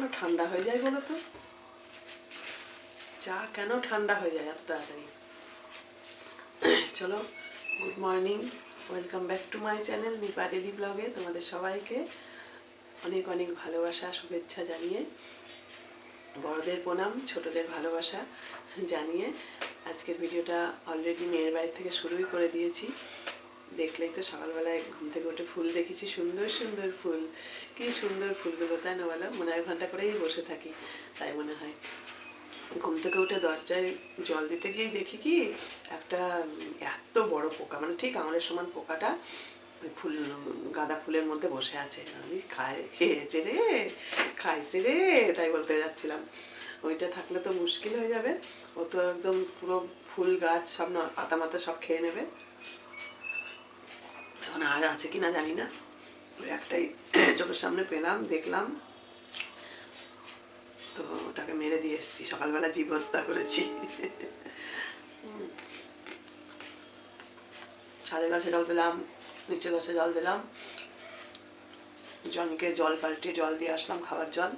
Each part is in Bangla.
কেন ঠান্ডা হয়ে যায় বলো তো? চা কেন ঠান্ডা হয়ে যায় এত তাড়াতাড়ি? চলো good morning welcome back to my channel Nipa daily ব্লগে তোমাদের সবাইকে অনেক অনেক ভালোবাসা, শুভেচ্ছা জানিয়ে, বড়দের প্রণাম, ছোটদের ভালোবাসা জানিয়ে আজকের ভিডিওটা অলরেডি মেয়ের বাড়ি থেকে শুরুই করে দিয়েছি। দেখলেই তো সকালবেলায় ঘুম থেকে উঠে ফুল দেখেছি। সুন্দর সুন্দর ফুল। কি সুন্দর ফুলগুলো, তাই না বলো? মনে হয় ঘণ্টা করেই বসে থাকি, তাই মনে হয়। ঘুম থেকে উঠে দরজায় জল দিতে গিয়ে দেখি কি, একটা, এত বড় পোকা মানে ঠিক আমাদের সমান পোকাটা ওই ফুল, গাঁদা ফুলের মধ্যে বসে আছে। আমি খাই খেয়েছে রে, খাইছে রে, তাই বলতে যাচ্ছিলাম। ওইটা থাকলে তো মুশকিল হয়ে যাবে। ও তো একদম পুরো ফুল গাছ, সব পাতা মাতা সব খেয়ে নেবে। এখন আর আছে কি না জানি না। একটাই চোখের সামনে পেলাম, দেখলাম। তো ওটাকে মেরে দিয়ে এসেছি, সকালবেলা জীব হত্যা করেছি। হুম। ছাদে গাছে জল দিলাম, নিচে গাছে জল দিলাম। জনকে জল পাল্টে জল দিয়ে আসলাম, খাবার জল।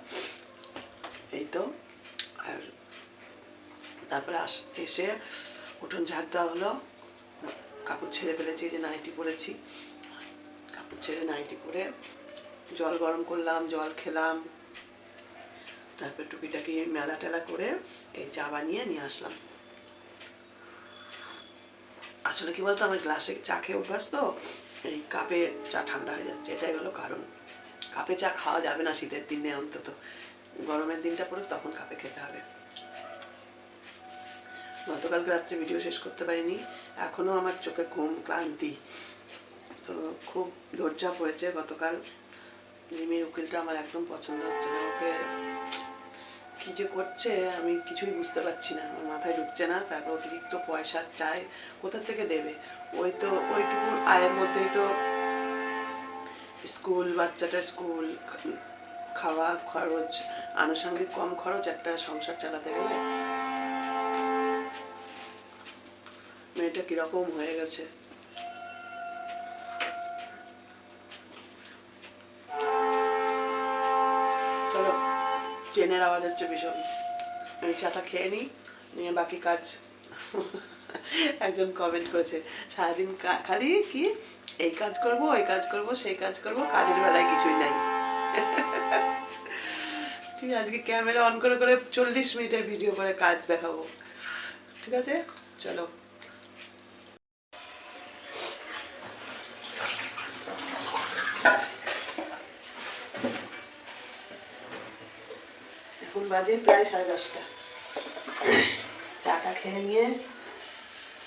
এই তো। আর তারপরে আস, এসে উঠোন ঝাড় দেওয়া হলো। কাপড় ছেড়ে ফেলেছি যে নাইটি পরেছি। কাপড় ছেড়ে নাইটি পরে জল গরম করলাম, জল খেলাম। তারপর টুকিটাকি মেলা টেলা করে এই চা বানিয়ে নিয়ে আসলাম। আসলে কি বলতো, আমার গ্লাসে চা খেয়ে অভ্যাস তো এই কাপে চা ঠান্ডা হয়ে যাচ্ছে, এটাই হলো কারণ। কাপে চা খাওয়া যাবে না শীতের দিনে, অন্তত। গরমের দিনটা পরে তখন কাপে খেতে হবে। গতকালকে রাত্রে ভিডিও শেষ করতে পারিনি এখনও আমার চোখে ঘুম ক্লান্তি। তো খুব দৌড়ঝাঁপ হয়েছে গতকাল রিমির উকিলটা আমার একদম পছন্দ হচ্ছে না। ওকে কি যে করছে আমি কিছুই বুঝতে পারছি না, আমার মাথায় ঢুকছে না। তারপর অতিরিক্ত পয়সা চায়, কোথা থেকে দেবে? ওই তো ওইটুকু আয়ের মধ্যেই তো স্কুল, বাচ্চাটা স্কুল খাওয়া খরচ, আনুষঙ্গিক কম খরচ, একটা সংসার চালাতে গেলে মেয়েটা কীরকম হয়ে গেছে? ট্রেনের আওয়াজ হচ্ছে ভীষণ। আমি চাটা খেয়ে নিই, নিয়ে বাকি কাজ একজন কমেন্ট করেছে, সারাদিন খালি কি? এই কাজ করব, ওই কাজ করব, সেই কাজ করব, কাজের বেলায় কিছুই নাই। ঠিক আছে, আজকে ক্যামেরা অন করে করে চল্লিশ মিনিটের ভিডিও করে কাজ দেখাবো। ঠিক আছে? চলো এখন বাজে প্রায় সাড়ে দশটা। চাটা খেয়ে নিয়ে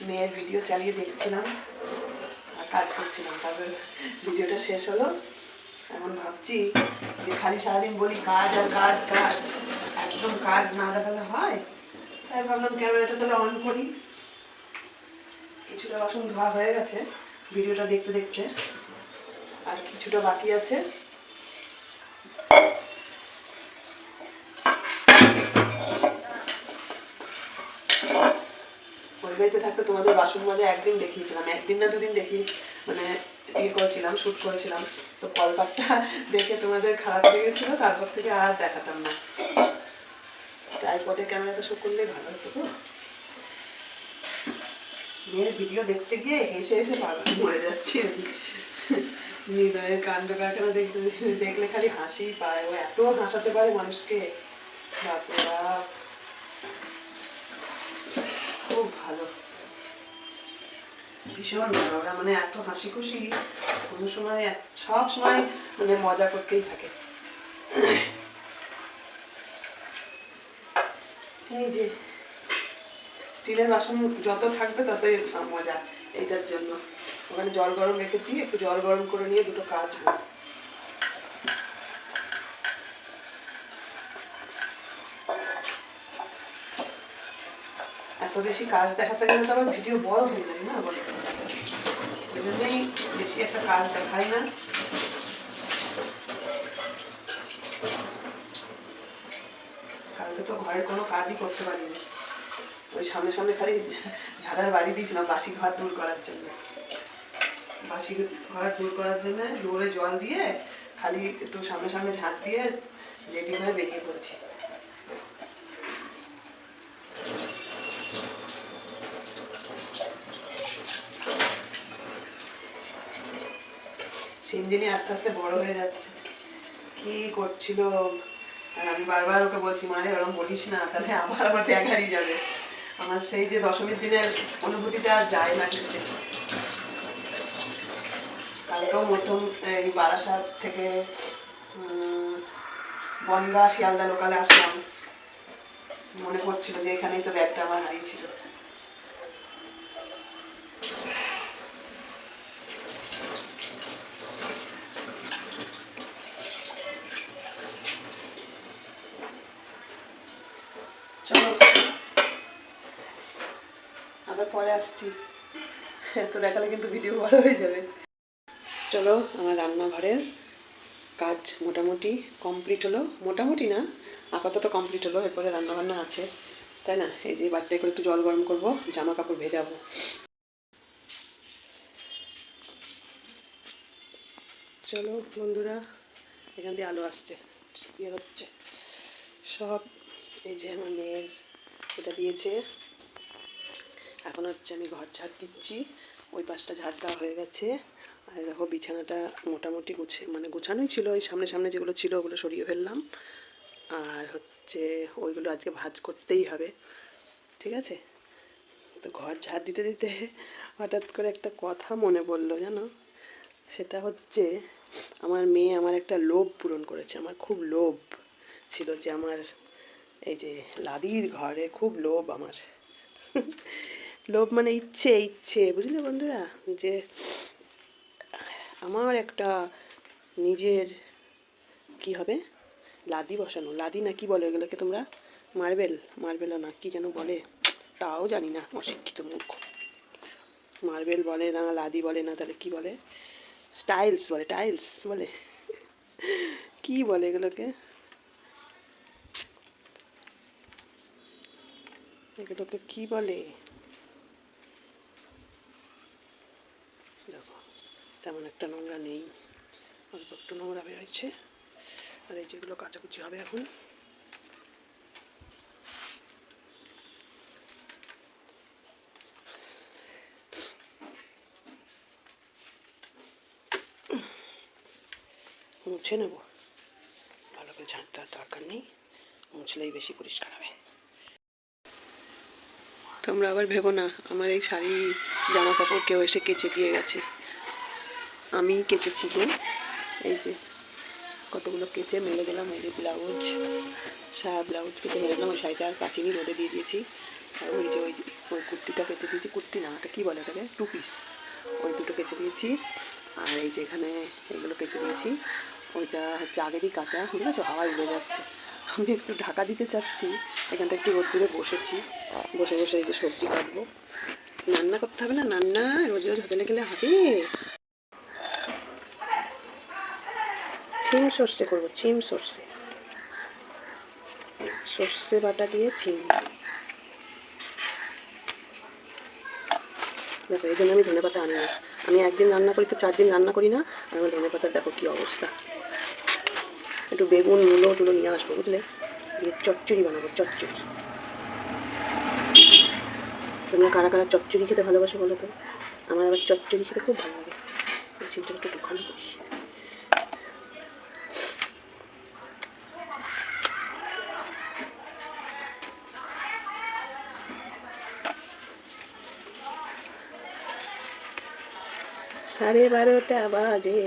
মেয়ের ভিডিও চালিয়ে দেখছিলাম আর কাজ করছিলাম। তারপর ভিডিওটা শেষ হলো। এখন ভাবছি যে খালি সারাদিন বলি কাজ আর কাজ কাজ। একদম কাজ না দেখালে হয়? তাই ভাবলাম ক্যামেরাটা তাহলে অন করি। কিছুটা বাসন ধোয়া হয়ে গেছে ভিডিওটা দেখতে দেখতে। আর কিছুটা বাকি আছে। ওই থাকতে তোমাদের বাসন মাজা একদিন দেখিয়েছিলাম, একদিন না দুদিন দেখি মানে ইয়ে করেছিলাম, শ্যুট করেছিলাম। তো কলপাটটা দেখে তোমাদের খারাপ লেগেছিল তারপর থেকে আর দেখাতাম না। ট্রাইপডে ক্যামেরাটা শো করলেই ভালো হতো তো। মেয়ের ভিডিও দেখতে গিয়ে হেসে হেসে মরে যাচ্ছি। আমি হৃদয়ের কাণ্ড কারখানা দেখতে, দেখলে খালি হাসি পায়। ও এত হাসাতে পারে মানুষকে। বাপরে বাপ। ভীষণ ভালো। ওরা মানে এত হাসি খুশি কোনো সময়, সব সময় মানে মজা করতেই থাকে। এই যে, স্টিলের বাসন যত থাকবে ততই মজা এইটার জন্য। ওখানে জল গরম রেখেছি, একটু জল গরম করে নিয়ে দুটো কাচবো এত বেশি কাজ দেখাতে গেলে তো আবার ভিডিও বড় হয়ে যাবে না বলো জন্যই বেশি একটা কাজ দেখাই না। কালকে তো ঘরের কোনো কাজই করতে পারিনি। ওই সামনে সামনে খালি ঝাড়ার বাড়ি দিয়েছিলাম বাসি ঘর দূর করার জন্য। বাসি ঘর দূর করার জন্য দৌড়ে জল দিয়ে খালি একটু সামনে সামনে ঝাঁট দিয়ে রেডি হয়ে বেরিয়ে পড়েছি। সিন্দিনী আস্তে আস্তে বড় হয়ে যাচ্ছে। কি করছিল? আর আমি বারবার ওকে বলছি মানে ওরকম বলিস না, তাহলে আবার আমার ব্যাগ হারিয়ে যাবে। আমার সেই যে দশমীর দিনের অনুভূতিটা আর যায় না কিন্তু কালকেও প্রথম এই বারাসাত থেকে বনগা শিয়ালদা লোকালে আসলাম। মনে পড়ছিল যে এখানেই তো ব্যাগটা আমার হারিয়েছিল চলো আবার পরে আসছি। এত দেখালে কিন্তু ভিডিও বড় হয়ে যাবে। চলো, আমার রান্নাঘরের কাজ মোটামুটি কমপ্লিট হলো। মোটামুটি না, আপাতত কমপ্লিট হলো, এরপরে রান্নাবান্না আছে। তাই না? এই যে বাড়িতে করে একটু জল গরম করব জামা কাপড় ভেজাবো। চলো বন্ধুরা, এখান দিয়ে আলো আসছে ইয়ে হচ্ছে। সব এই যে আমার মেয়ের, এটা দিয়েছে। এখন হচ্ছে আমি ঘর ঝাড় দিচ্ছি। ওই পাশটা ঝাড় দেওয়া হয়ে গেছে। আর দেখো বিছানাটা মোটামুটি গুছে মানে গোছানোই ছিল। ওই সামনে সামনে যেগুলো ছিল ওগুলো সরিয়ে ফেললাম। আর হচ্ছে ওইগুলো আজকে ভাজ করতেই হবে। ঠিক আছে? তো ঘর ঝাড় দিতে দিতে হঠাৎ করে একটা কথা মনে পড়ল, জানো? সেটা হচ্ছে আমার মেয়ে আমার একটা লোভ পূরণ করেছে। আমার খুব লোভ ছিল যে আমার এই যে লাদির ঘরে খুব লোভ আমার। লোভ মানে ইচ্ছে ইচ্ছে। বুঝলে বন্ধুরা? যে আমার একটা নিজের কি হবে? লাদি বসানো। লাদি না কি বলে এগুলোকে তোমরা? মার্বেল। মার্বেলও না, কি যেন বলে? তাও জানি না, অশিক্ষিত মুখ মার্বেল বলে না, লাদি বলে না, তাহলে কি বলে? স্টাইলস বলে, টাইলস বলে। কি বলে এগুলোকে? এগুলোকে কি বলে দেখো তেমন একটা নোংরা নেই। অল্প একটু নোংরা বেরোচ্ছে। আর এই যেগুলো কাচাকুচি হবে এখন। মুছে নেব। ভালো করে ঝাঁটতে আর দরকার নেই। মুছলেই বেশি পরিষ্কার হবে। তোমরা আবার ভেবো না, আমার এই শাড়ি জামা কাপড় কেউ এসে কেচে দিয়ে গেছে। আমি গো। এই যে কতগুলো কেচে মেলে দিলাম, এই যে ব্লাউজ সারা ব্লাউজ কেটে মেলে দিলাম, ওই শাড়িটা আর কাচিনি, রোদে দিয়ে দিয়েছি। আর ওই যে ওই ওই কুর্তিটা কেচে দিয়েছি, কুর্তি না, ওটা কী বলে ওটাকে? Two piece. ওই দুটো কেচে দিয়েছি। আর এই যে এখানে এগুলো কেচে দিয়েছি। ওইটা হচ্ছে আগেরই কাঁচা, বুঝেছ? হাওয়ায় উড়ে যাচ্ছে। আমি একটু ঢাকা দিতে চাচ্ছি, এখানটা একটু রোদ্দুরে বসেছি। বসে বসে এই যে সবজি কাটবো। রান্না করতে হবে না? রান্না রোজ রোজ হোটেলে গেলে হবে? ছিম সর্ষে করব, চিম সর্ষে। সর্ষে বাটা দিয়ে চিম। দেখো, এই জন্য আমি ধনে পাতা আনি না। আমি একদিন রান্না করি, তো চার দিন রান্না করি না। আর আমার ধনে পাতার দেখো কী অবস্থা। একটু বেগুন, মূলো টুলো নিয়ে আসব, বুঝলে? দিয়ে চচ্চড়ি বানাবো, চচ্চড়ি। তোমরা কারা কারা চচ্চড়ি খেতে ভালোবাসো বলো তো? আমার আবার চচ্চড়ি খেতে খুব ভালো লাগে। চিন্তা একটু দোকানে করি। সাড়ে বারোটা বাজে।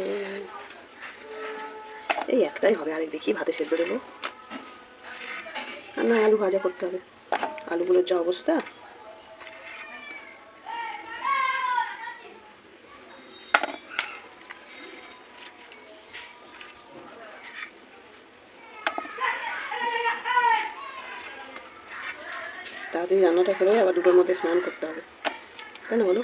এই একটাই হবে, আরেক দেখি ভাতে সেদ্ধ দেবো। আর না, আলু ভাজা করতে হবে। আলুগুলোর যা অবস্থা। তাড়াতাড়ি রান্নাটা করে আবার দুটোর মধ্যে স্নান করতে হবে। তাই না বলো?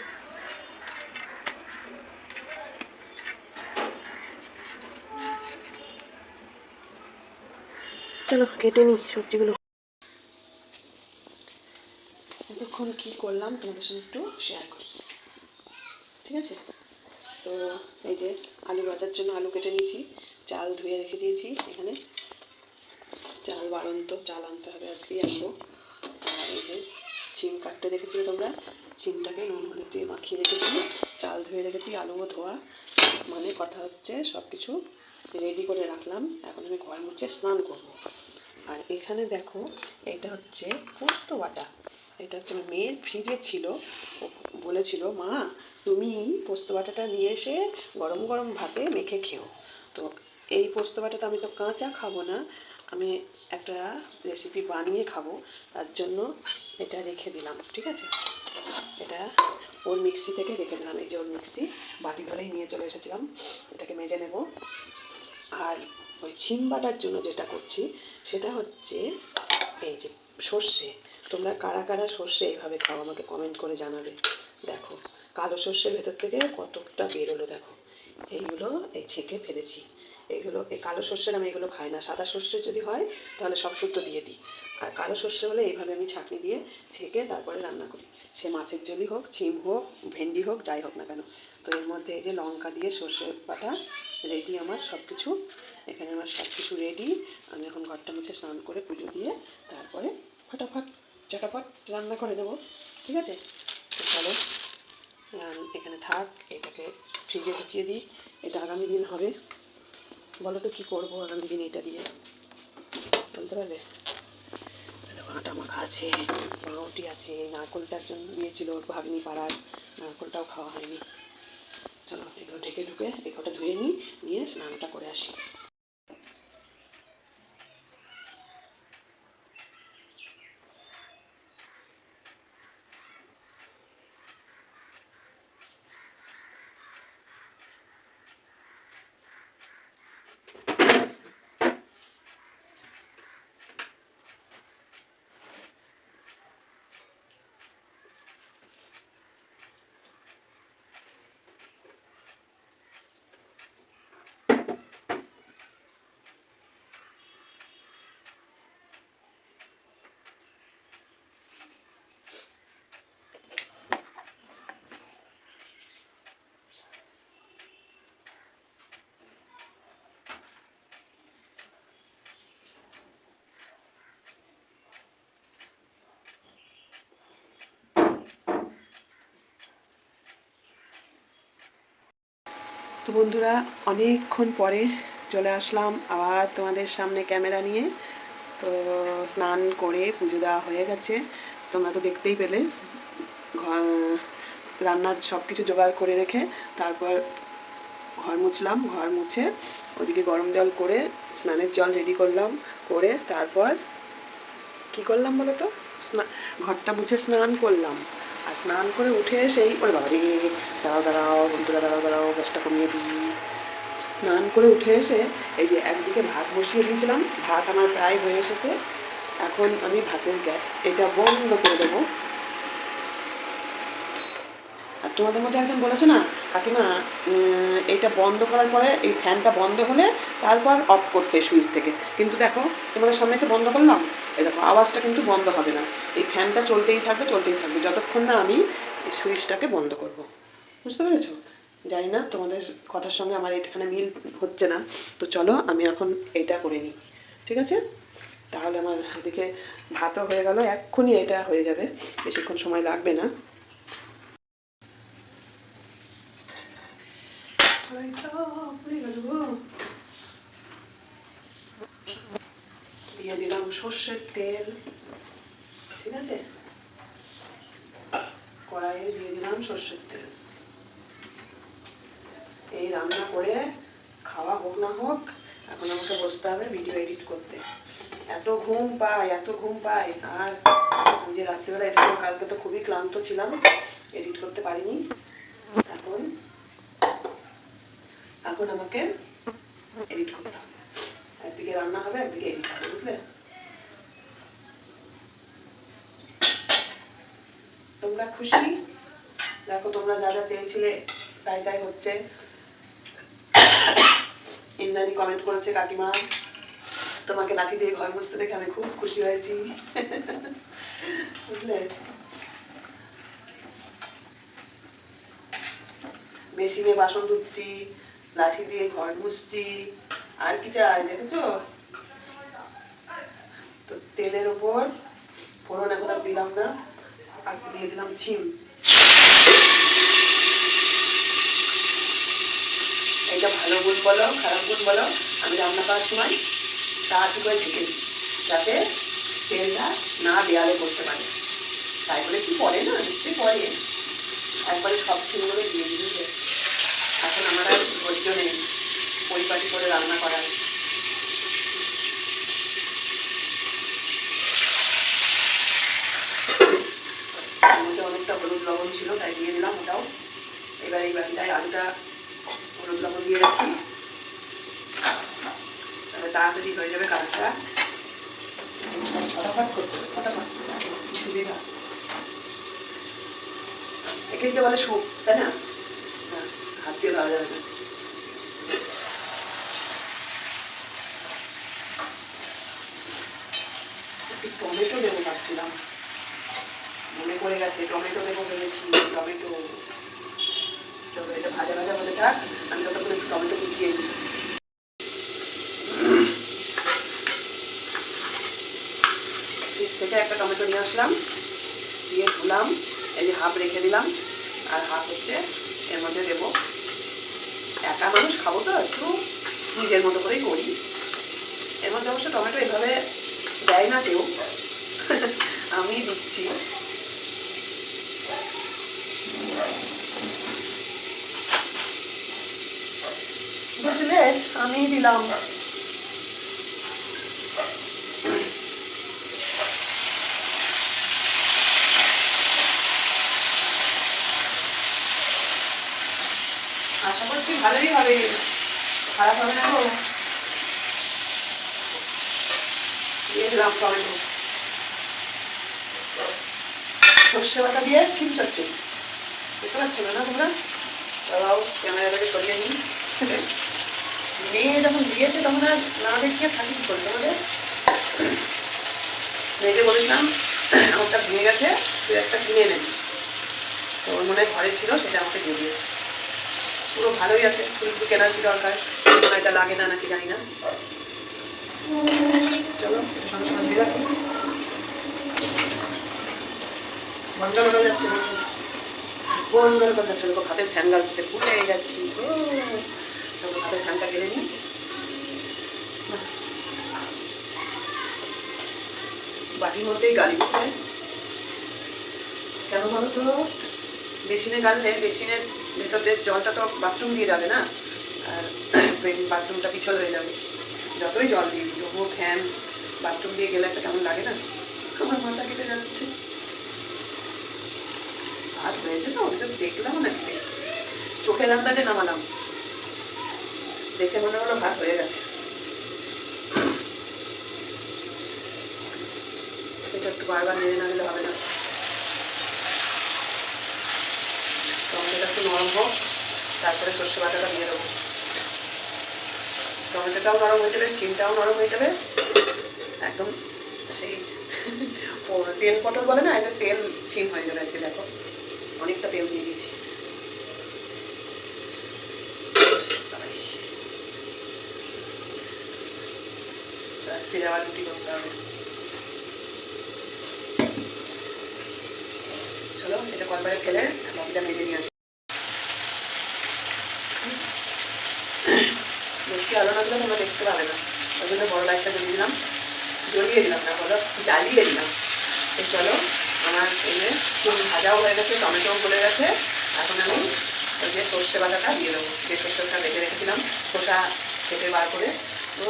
চলো, কেটে নিই সবজিগুলো। এতক্ষণ কি করলাম তোমাদের সঙ্গে একটু শেয়ার করি। ঠিক আছে? তো এই যে আলু ভাজার জন্য আলু কেটে নিয়েছি, চাল ধুয়ে রেখে দিয়েছি এখানে। চাল বাড়ন্ত, চাল আনতে হবে আজকেই আনব। আর এই যে চিম কাটতে দেখেছিলে তোমরা? চিমটাকে নুন হলুদ দিয়ে মাখিয়ে রেখেছি। চাল ধুয়ে রেখেছি, আলুও ধোয়া। মানে কথা হচ্ছে সব কিছু রেডি করে রাখলাম। এখন আমি ঘর মুছে স্নান করব। আর এখানে দেখো, এটা হচ্ছে পোস্ত বাটা। এটা হচ্ছে মেয়ের ফ্রিজে ছিল। বলেছিল, মা, তুমি পোস্ত বাটাটা নিয়ে এসে গরম গরম ভাতে মেখে খেও। তো এই পোস্ত বাটাটা আমি তো কাঁচা খাব না, আমি একটা রেসিপি বানিয়ে খাব। তার জন্য এটা রেখে দিলাম, ঠিক আছে? এটা ওর মিক্সি থেকে রেখে দিলাম। এই যে ওর মিক্সি, বাটি ধরেই নিয়ে চলে এসেছিলাম। এটাকে মেজে নেব। আর ওই ছিম বাটার জন্য যেটা করছি, সেটা হচ্ছে এই যে সর্ষে। তোমরা কারা কারা সর্ষে এইভাবে খাও আমাকে কমেন্ট করে জানাবে। দেখো, কালো সর্ষের ভেতর থেকে কতটা বেরোলো দেখো। এইগুলো এই ছেঁকে ফেলেছি। এগুলো এই কালো সর্ষের আমি এগুলো খাই না। সাদা সর্ষে যদি হয়, তাহলে সব শুদ্ধ দিয়ে দিই। আর কালো সর্ষে হলে এইভাবে আমি ছাঁকনি দিয়ে ছেঁকে তারপরে রান্না করি। সে মাছের জলই হোক, ছিম হোক, ভেন্ডি হোক, যাই হোক না কেন। তো এর মধ্যে এই যে লঙ্কা দিয়ে সর্ষে বাটা রেডি আমার সব কিছু এখানে আমার সব কিছু রেডি আমি এখন ঘরটা মুছে স্নান করে পুজো দিয়ে তারপরে ফটাফট চটাফট রান্না করে নেব। ঠিক আছে? তো চলো এখানে থাক, এটাকে ফ্রিজে ঢুকিয়ে দিই। এটা আগামী দিন হবে। বলো তো কী করব আগামী দিন এটা দিয়ে। বলতে দেখো আটা মাখা আছে, পাউরুটি আছে নারকলটার জন্য দিয়েছিল ওর ভাগ্নি পাড়ার, নারকোলটাও খাওয়া হয়নি। চলো এগুলো ঢেকে ঢুকে এগুলোটা ধুয়ে নিই, নিয়ে স্নানটা করে আসি। তো বন্ধুরা, অনেকক্ষণ পরে চলে আসলাম আবার তোমাদের সামনে ক্যামেরা নিয়ে। তো স্নান করে পুজো দেওয়া হয়ে গেছে। তোমরা তো দেখতেই পেলে রান্নার সব কিছু জোগাড় করে রেখে তারপর ঘর মুছলাম, ঘর মুছে ওদিকে গরম জল করে স্নানের জল রেডি করলাম, করে তারপর কি করলাম বলো তো? স্না- ঘরটা মুছে স্নান করলাম। স্নান করে উঠে এসেই ওরে বাবা রে, দাঁড়াও দাঁড়াও, বন্ধুরা, দাঁড়াও দাঁড়াও, গ্যাসটা কমিয়ে দিই। স্নান করে উঠে এসে এই যে একদিকে ভাত বসিয়ে দিয়েছিলাম, ভাত আমার প্রায় হয়ে এসেছে। এখন আমি ভাতের গ্যাস এটা বন্ধ করে দেবো। তোমাদের মধ্যে একজন বলেছে না, কাকিমা এটা বন্ধ করার পরে এই ফ্যানটা বন্ধ হলে তারপর অফ করতে সুইচ থেকে। কিন্তু দেখো, তোমাদের সামনে তো বন্ধ করলাম? এই দেখো, আওয়াজটা কিন্তু বন্ধ হবে না। এই ফ্যানটা চলতেই থাকবে চলতেই থাকবে। যতক্ষণ না আমি সুইচটাকে বন্ধ করব। বুঝতে পেরেছ? জানি না তোমাদের কথার সঙ্গে আমার এখানে মিল হচ্ছে না। তো চলো, আমি এখন এটা করে নিই। ঠিক আছে? তাহলে আমার এদিকে ভাতও হয়ে গেল, এক্ষুনি এটা হয়ে যাবে। বেশিক্ষণ সময় লাগবে না। দিয়ে দিলাম সর্ষের তেল, ঠিক আছে? কড়াইয়ে দিয়ে দিলাম সর্ষের তেল। এই রান্না করে খাওয়া হোক না হোক, এখন আমাকে বসতে হবে ভিডিও এডিট করতে। এত ঘুম পাই এত ঘুম পাই আর যে রাত্রিবেলা এডিট কালকে তো খুবই ক্লান্ত ছিলাম, এডিট করতে পারিনি। এখন এখন আমাকে এডিট করতে হবে। একদিকে রান্না হবে, একদিকে এডিট হবে, বুঝলে? তোমরা খুশি? দেখো, তোমরা যা যা চেয়েছিলে, তাই তাই হচ্ছে। ইন্দ্রাণী কমেন্ট করেছে, কাকিমা, তোমাকে লাঠি দিয়ে ঘর বসতে দেখে আমি খুব খুশি হয়েছি। বুঝলে? মেশিনে বাসন ধুচ্ছি লাঠি দিয়ে ঘর মুছছি। আর কি চাই দেখেছ? তো তেলের ওপর ফোড়ন এখন আর দিলাম না। আর দিয়ে দিলাম ঝিম এটা ভালো গুণ বলো, খারাপ গুণ বলো, আমি রান্না করার সময় তাড়াতাড়ি করে ঢেকে যাতে তেলটা না দেয়ালে করতে পারে। তাই বলে কি পড়ে না, নিশ্চয়ই পড়ে। একবারে সব ছিমগুলো দিয়ে দিবি এখন আমার আর ধৈর্য নেই পরিপাটি করে রান্না করার মধ্যে অনেকটা হলুদ লবণ ছিল তাই দিয়ে দিলাম ওটাও। এবার এই বাটিটায় আলুটা হলুদ লবণ দিয়ে রাখি। তাহলে তাড়াতাড়ি হয়ে যাবে কাজটা। ফটাফট করতে হবে ফটাফট। সুবিধা একে বলে সুপ তাই না, হাত দিয়ে দেওয়া যাবে না একটু টমেটো দেবো ভাবছিলাম মনে পড়ে গেছে টমেটো দেবো ভেবেছি টমেটো চলো এটা ভাজা ভাজা হতে থাক আমি ততক্ষণ একটু টমেটো কুচিয়ে দিই ফ্রিজ থেকে একটা টমেটো নিয়ে আসলাম দিয়ে ধুলাম এই যে হাফ রেখে দিলাম আর হাফ হচ্ছে এর মধ্যে দেবো একা মানুষ খাব তো একটু নিজের মতো করেই করি এর মধ্যে অবশ্য টমেটো এভাবে দেয় না কেউ আমি দিচ্ছি বুঝলে আমি দিলাম। আশা করছি ভালোই হবে। খারাপ হবে না দিয়ে দিলাম টমেটো। সর্ষে বাটা দিয়ে ছিম চচ্চড়ি। দেখতে পাচ্ছ না তোমরা? তারাও ক্যামেরাটাকে সরিয়ে নিই। মেয়ে যখন দিয়েছে তখন আর না দেখিয়ে থাকি কি করতে হবে। মেয়েকে বলেছিলাম, আমারটা ভেঙে গেছে, তুই একটা কিনে এনেছিস তো ওর মনে ঘরে ছিল, সেটা আমাকে দিয়ে দিয়েছে। পুরো ভালোই আছে কিন্তু কেনার কি দরকার। মনে এটা লাগে না নাকি জানি না। চলো সঙ্গে সঙ্গে দিয়ে বন্ধ করা যাচ্ছে। বন্ধ করা যাচ্ছে না ফ্যান গালতে ভুলে যাচ্ছি। নিই। বাটির মধ্যেই দিতে কেন বলো তো? বেসিনে জলটা তো বাথরুম দিয়ে যাবে না? আর বাথরুমটা পিছল হয়ে যাবে। যতই জল দিই, তবুও ফ্যান বাথরুম দিয়ে গেলে একটা কেমন লাগে না? আমার মাথা কেটে যাচ্ছে। ভাত হয়েছে তো, ওটা দেখলাম না চোখের আন্দাজে নামালাম। দেখে মনে হলো ভাত হয়ে গেছে। এটা একটু বারবার নেড়ে না দিলে হবে না। টমেটোটা একটু নরম হোক, তারপরে সর্ষে বাটাটা দিয়ে দেবো। টমেটোটাও নরম হয়ে যাবে চিমটাও নরম হয়ে যাবে। একদম সেই তেল পটল বলে না, এটা তেল চিম হয়ে যাবে আজকে দেখো। অনেকটা তেল দিয়ে দিয়েছি। যাওয়ার রুটি করতে হবে। চলো, এটা কলবারে খেলে বাকিটা মেজে নিয়ে আসি। বেশি আলো না দিলে তোমরা দেখতে পাবে না। ওই জন্য বড় লাইটটা জ্বলিয়ে দিলাম। জ্বলিয়ে দিলাম না, বলো, জ্বালিয়ে দিলাম। চলো, আমার এই যে ভাজাও হয়ে গেছে, টমেটোও গলে গেছে। এখন আমি ওই যে সর্ষে বাটাটা দিয়ে দেবো। যে সর্ষেটা বেটে রেখেছিলাম, খোসা কেটে বার করে। তো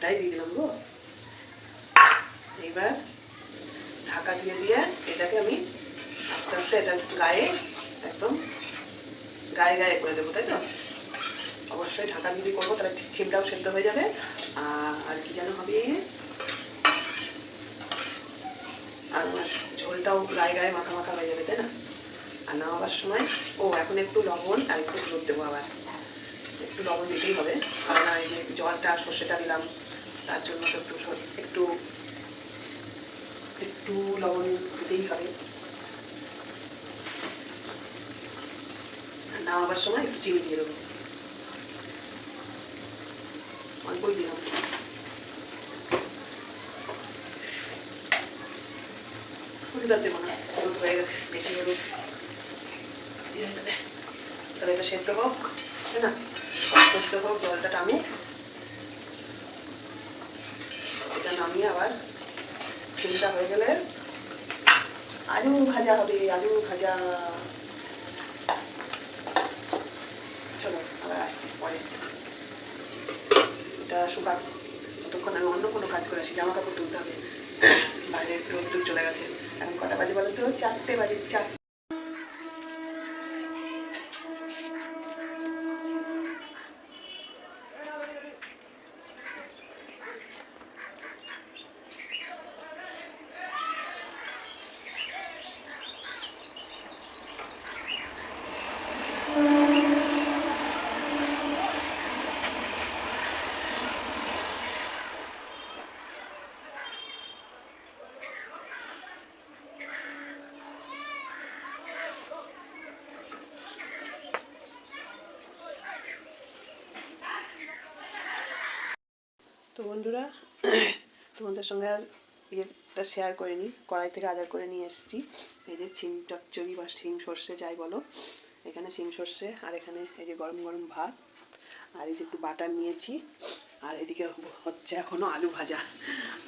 সবটাই দিয়ে দিলাম গো। এইবার ঢাকা দিয়ে দিয়ে এটাকে আমি আস্তে আস্তে এটা গায়ে একদম গায়ে গায়ে করে দেবো, তাই তো? অবশ্যই ঢাকা দিয়ে করব, তাহলে ছিমটাও সেদ্ধ হয়ে যাবে। আর কি যেন হবে? আর ঝোলটাও গায়ে গায়ে মাখা মাখা হয়ে যাবে, তাই না? আর নামাবার সময়, ও, এখন একটু লবণ আর একটু হলুদ দেবো আবার। একটু লবণ দিতেই হবে কারণ এই যে জলটা সর্ষেটা দিলাম তার জন্য একটু একটু একটু লবণ দিতেই হবে। নামাবার সময় একটু চিনি দিয়ে দেবো। অল্পই দিলাম। হলুদ আর দেবো না, হলুদ হয়ে গেছে, বেশি হলুদ। তাহলে এটা সেদ্ধ হোক, তাই না? সেদ্ধ হোক, জলটা টানুক এটা নামিয়ে আবার চিন্তা হয়ে গেলে আলু ভাজা হবে, আলু ভাজা। চলো, আবার আসছি পরে। এটা শুকাক। ততক্ষণ আমি অন্য কোনো কাজ করে আসি, জামা কাপড় তুলতে হবে। বাইরে রোদ্দুর চলে গেছে। এখন কটা বাজে বলো তো? চারটে বাজে চার বন্ধুরা, তোমাদের সঙ্গে আর ইয়েটা শেয়ার করে নিই কড়াই থেকে আদার করে নিয়ে এসেছি। এই যে শিম চচ্চড়ি বা শিম সর্ষে যাই বলো, এখানে শিম সর্ষে আর এখানে এই যে গরম গরম ভাত আর এই যে একটু বাটার নিয়েছি আর এদিকে হচ্ছে এখনও আলু ভাজা।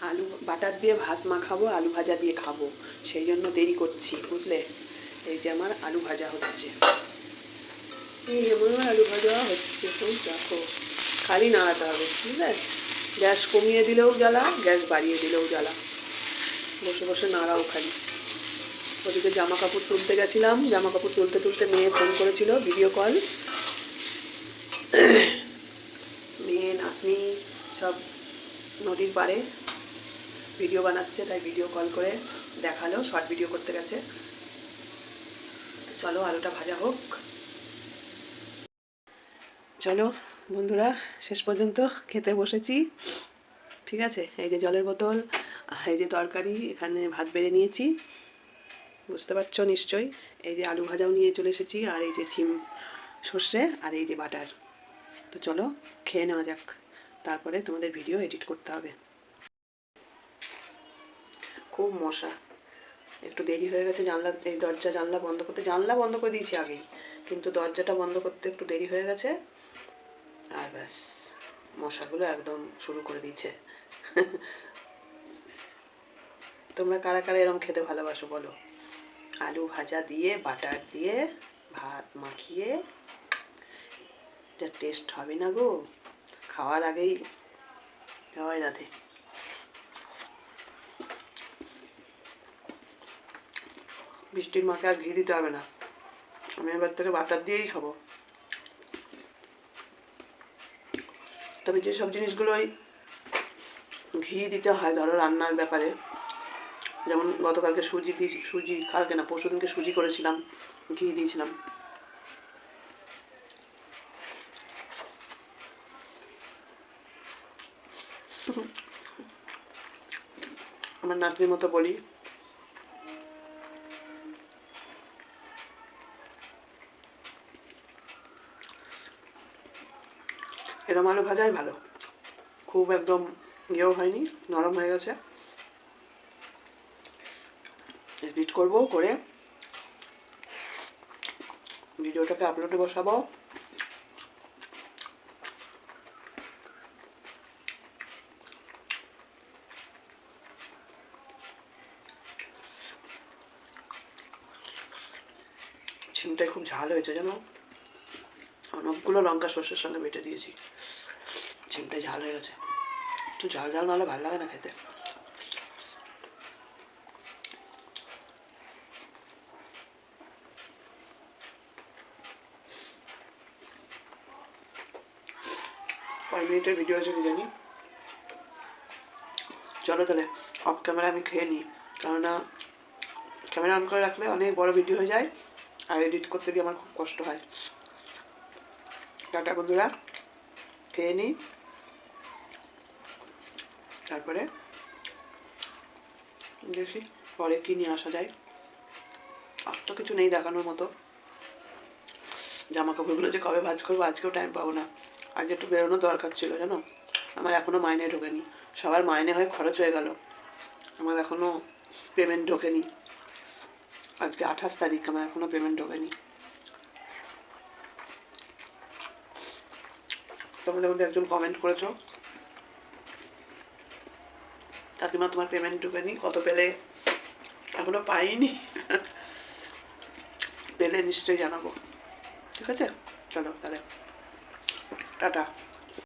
আলু, বাটার দিয়ে ভাত মাখাবো, আলু ভাজা দিয়ে খাব। সেই জন্য দেরি করছি, বুঝলে? এই যে আমার আলু ভাজা হচ্ছে। এই আমার আলু ভাজা হচ্ছে, তো দেখো, খালি নাড়াতে হবে বুঝলে? গ্যাস কমিয়ে দিলেও জ্বালা, গ্যাস বাড়িয়ে দিলেও জ্বালা। বসে বসে নাড়াও খালি। ওদিকে জামা কাপড় তুলতে গেছিলাম। জামা কাপড় তুলতে তুলতে মেয়ে ফোন করেছিল ভিডিও কল মেয়ে, নাতনি সব নদীর পাড়ে ভিডিও বানাচ্ছে, তাই ভিডিও কল করে দেখাল শর্ট ভিডিও করতে গেছে। চলো, আলুটা ভাজা হোক। চলো বন্ধুরা, শেষ পর্যন্ত খেতে বসেছি। ঠিক আছে, এই যে জলের বোতল এই যে তরকারি, এখানে ভাত বেড়ে নিয়েছি। বুঝতে পারছ নিশ্চয়ই? এই যে আলু ভাজাও নিয়ে চলে এসেছি, আর এই যে ছিম সর্ষে, আর এই যে বাটার। তো চলো, খেয়ে নেওয়া যাক। তারপরে তোমাদের ভিডিও এডিট করতে হবে। খুব মশা। একটু দেরি হয়ে গেছে জানলা, এই দরজা জানলা বন্ধ করতে, জানলা বন্ধ করে দিয়েছি আগেই। কিন্তু দরজাটা বন্ধ করতে একটু দেরি হয়ে গেছে। আর ব্যাস, মশাগুলো একদম শুরু করে দিচ্ছে তোমরা কারা কারা এরম খেতে ভালোবাসো বলো? আলু ভাজা দিয়ে, বাটার দিয়ে, ভাত মাখিয়ে, এটা টেস্ট হবে না গো। খাওয়ার আগেই হয় রাধে। বৃষ্টির মাকে আর ঘি দিতে হবে না। আমি এবার থেকে বাটার দিয়েই খাব। তবে যেসব জিনিসগুলোই ঘি দিতে হয়, ধরো রান্নার ব্যাপারে। যেমন গতকালকে সুজি দিয়েছি, সুজি কালকে না, পরশু দিনকে সুজি করেছিলাম, ঘি দিয়েছিলাম। আমার নাতনির মতো বলি এরম আলু ভাজাই ভালো। খুব একদম ইয়েও হয়নি, নরম হয়ে গেছে। এডিট করব করে ভিডিওটাকে আপলোডে বসাবো। ছিমটাই খুব ঝাল হয়েছে জানো? অনেকগুলো লঙ্কা সর্ষের সঙ্গে বেটে দিয়েছি। ছিমটা ঝাল হয়ে গেছে। একটু ঝাল ঝাল নাহলে ভালো লাগে না খেতে। কয় মিনিটের ভিডিও আছে কি জানি চলো তাহলে অফ ক্যামেরা আমি খেয়ে নিই। কেননা ক্যামেরা অন করে রাখলে অনেক বড় ভিডিও হয়ে যায়। আর এডিট করতে গিয়ে আমার খুব কষ্ট হয়। টাটা বন্ধুরা, খেয়ে নিই। তারপরে দেখি পরে কি নিয়ে আসা যায়। আর তো কিছু নেই দেখানোর মতো। জামা কাপড়গুলো যে কবে ভাজ করব আজকেও টাইম পাবো না। আজ একটু বেরোনো দরকার ছিল, জানো? আমার এখনও মাইনে ঢোকেনি। সবার মাইনে হয়ে খরচ হয়ে গেল। আমার এখনও পেমেন্ট ঢোকেনি। আজকে আঠাশ তারিখ, আমার এখনও পেমেন্ট ঢোকেনি। তোমাদের মধ্যে একজন কমেন্ট করেছ। কাকিমা তোমার পেমেন্ট ঢুকেনি, কত পেলে? এখনও পাইনি। পেলে নিশ্চয়ই জানাব। ঠিক আছে? চলো তাহলে। টাটা।